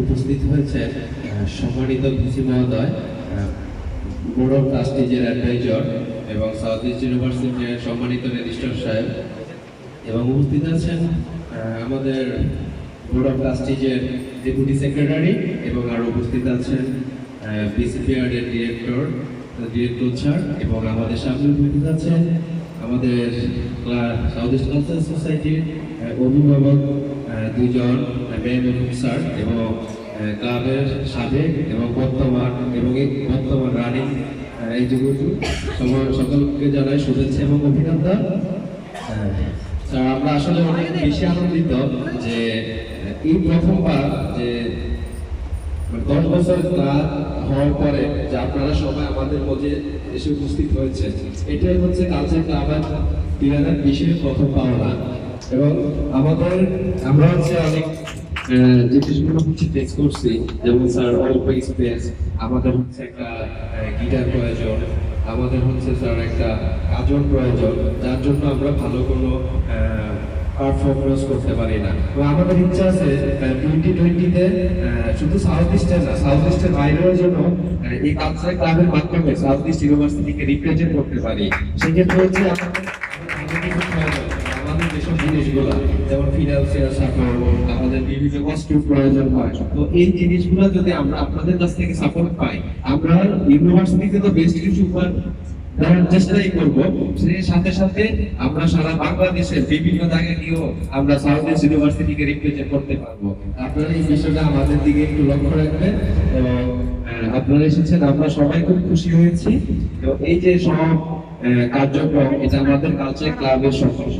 উপস্থিত হয়েছে সম্মানিত ভিসি মহোদয় বোর্ড অফ ট্রাস্টিজের অ্যাডভাইজার এবং সাউথ ইস্ট ইউনিভার্সিটির সম্মানিত রেজিস্ট্রার সাহেব এবং উপস্থিত আছেন আমাদের বোর্ড অফ ট্রাস্টিজের ডেপুটি সেক্রেটারি এবং আরও উপস্থিত আছেন বিসিপিআর এর ডিরেক্টর ডিরেক্টর স্যার এবং আমাদের সামনে উপস্থিত আছেন আমাদের সাউথ ইস্ট সোসাইটির অভিভাবক দুজন মেহবুব স্যার এবং ক্লাবের সাবেক এবং বর্তমান এবং বর্তমান রানিং এই যুবক সকলকে জানাই শুভেচ্ছা এবং অভিনন্দন। স্যার, আমরা আসলে অনেক বেশি আনন্দিত যে এই প্রথমবার যে বছর হওয়ার পরে যে আপনারা সবাই আমাদের মধ্যে এসে উপস্থিত হয়েছে এটাই হচ্ছে কালচার ক্লাবের দুই হাজার বিশের প্রথম পাওনা। এবং আমাদের আমরা হচ্ছে অনেক আহ, জিনিসগুলো হচ্ছে টেস্ট করছি যেমন স্যার অল্প স্পেস আমাদের হচ্ছে একটা গিটার প্রয়োজন আমাদের হচ্ছে স্যার একটা কাজল প্রয়োজন যার জন্য আমরা ভালো কোনো পারফরমেন্স করতে পারি না। তো আমাদের ইচ্ছা আছে টোয়েন্টি টোয়েন্টিতে শুধু সাউথ ইস্টের না সাউথ ইস্টের বাইরেও যেন এই কালচার ক্লাবের মাধ্যমে সাউথ ইস্ট ইউনিভার্সিটিকে রিপ্রেজেন্ট করতে পারি। সেক্ষেত্রে হচ্ছে আমাদের। যেসব যেমন ফিনান্সিয়াল আমাদের বিভিন্ন প্রয়োজন হয়। তো এই জিনিসগুলো যদি আমরা আপনাদের কাছ থেকে সাপোর্ট পাই, আমরা ইউনিভার্সিটিতে তো বেস্ট কিছু চেষ্টাই সেই সাথে সাথে আমরা সারা বাংলাদেশের বিভিন্ন জায়গায় গিয়েও আমরা সাউথ ইউনিভার্সিটিকে রিপ্রেজেন্ট করতে পারব। আপনারা এই বিষয়টা আমাদের দিকে একটু লক্ষ্য রাখবেন আপনারা এসেছেন, আমরা সবাই খুব খুশি হয়েছি। তো এই যে সব কার্যক্রম, এটা আমাদের কালচার ক্লাবের সফল